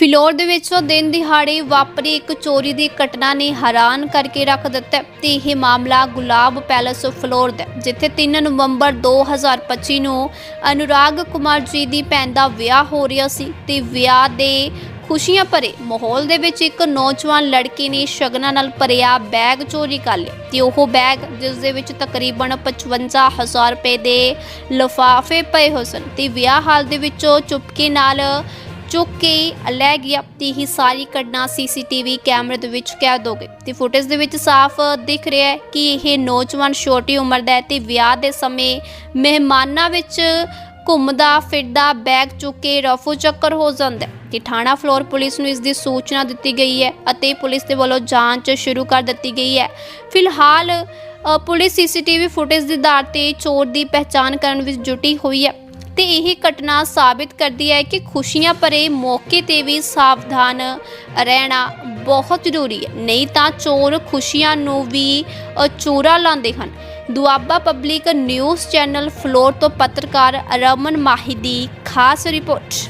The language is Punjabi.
ਫਿਲੌਰ ਦੇ ਵਿੱਚ ਦਿਨ ਦਿਹਾੜੇ ਵਾਪਰੀ ਇੱਕ ਚੋਰੀ ਦੀ ਘਟਨਾ ਨੇ ਹੈਰਾਨ ਕਰਕੇ ਰੱਖ ਦਿੱਤਾ ਹੈ ਤੇ ਇਹ ਮਾਮਲਾ ਗੁਲਾਬ ਪੈਲੇਸ ਫਿਲੌਰ ਦਾ ਜਿੱਥੇ 3 ਨਵੰਬਰ 2025 ਨੂੰ ਅਨੁਰਾਗ ਕੁਮਾਰ ਜੀ ਦੀ ਭੈਣ ਦਾ ਵਿਆਹ ਹੋ ਰਿਹਾ ਸੀ ਤੇ ਵਿਆਹ ਦੇ ਖੁਸ਼ੀਆਂ ਭਰੇ ਮਾਹੌਲ ਦੇ ਵਿੱਚ ਇੱਕ ਨੌਜਵਾਨ ਲੜਕੀ ਨੇ ਸ਼ਗਨਾਂ ਨਾਲ ਭਰਿਆ ਬੈਗ ਚੋਰੀ ਕਰ ਲਿਆ ਤੇ ਉਹ ਬੈਗ ਜਿਸ ਦੇ ਵਿੱਚ ਤਕਰੀਬਨ 55000 ਰੁਪਏ ਦੇ ਲਿਫਾਫੇ ਪਏ ਹੋਏ ਸਨ ਤੇ ਵਿਆਹ ਹਾਲ ਦੇ ਵਿੱਚੋਂ ਚੁਪਕੇ ਨਾਲ ਚੁੱਕ ਕੇ ਲੈ ਗਿਆ ਤੇ ਇਹ ਸਾਰੀ ਘਟਨਾ ਸੀਸੀਟੀਵੀ ਕੈਮਰੇ ਦੇ ਵਿੱਚ ਕੈਦ ਹੋ ਗਈ ਤੇ ਫੁਟੇਜ ਦੇ ਵਿੱਚ ਸਾਫ਼ ਦਿਖ ਰਿਹਾ ਹੈ ਕਿ ਇਹ ਨੌਜਵਾਨ ਛੋਟੀ ਉਮਰ ਦਾ ਹੈ ਤੇ ਵਿਆਹ ਦੇ ਸਮੇਂ ਮਹਿਮਾਨਾਂ ਵਿੱਚ ਘੁੰਮਦਾ ਫਿਰਦਾ ਬੈਗ ਚੁੱਕ ਕੇ ਰਫੂ ਚੱਕਰ ਹੋ ਜਾਂਦਾ ਹੈ ਤੇ ਥਾਣਾ ਫਲੋਰ ਪੁਲਿਸ ਨੂੰ ਇਸ ਦੀ ਸੂਚਨਾ ਦਿੱਤੀ ਗਈ ਹੈ ਅਤੇ ਪੁਲਿਸ ਦੇ ਵੱਲੋਂ ਜਾਂਚ ਸ਼ੁਰੂ ਕਰ ਦਿੱਤੀ ਗਈ ਹੈ। ਫਿਲਹਾਲ ਅ, ਪੁਲਿਸ ਸੀਸੀਟੀਵੀ ਫੁਟੇਜ ਦੇ ਆਧਾਰ ਤੇ ਚੋਰ ਦੀ ਪਹਿਚਾਣ ਕਰਨ ਵਿੱਚ ਜੁਟੀ ਹੋਈ ਹੈ। ਤੇ ਇਹ ਘਟਨਾ ਸਾਬਿਤ ਕਰਦੀ ਹੈ ਕਿ ਖੁਸ਼ੀਆਂ ਭਰੇ ਮੌਕੇ ਤੇ ਵੀ ਸਾਵਧਾਨ ਰਹਿਣਾ ਬਹੁਤ ਜ਼ਰੂਰੀ ਹੈ। ਨਹੀਂ ਤਾਂ ਚੋਰ ਖੁਸ਼ੀਆਂ ਨੂੰ ਵੀ ਅ, ਚੋਰਾ ਲਾਉਂਦੇ ਹਨ। Doaba public news channel Phillaur ਤੋਂ ਪੱਤਰਕਾਰ ਰਮਨ ਮਾਹੀ ਦੀ ਖਾਸ ਰਿਪੋਰਟ।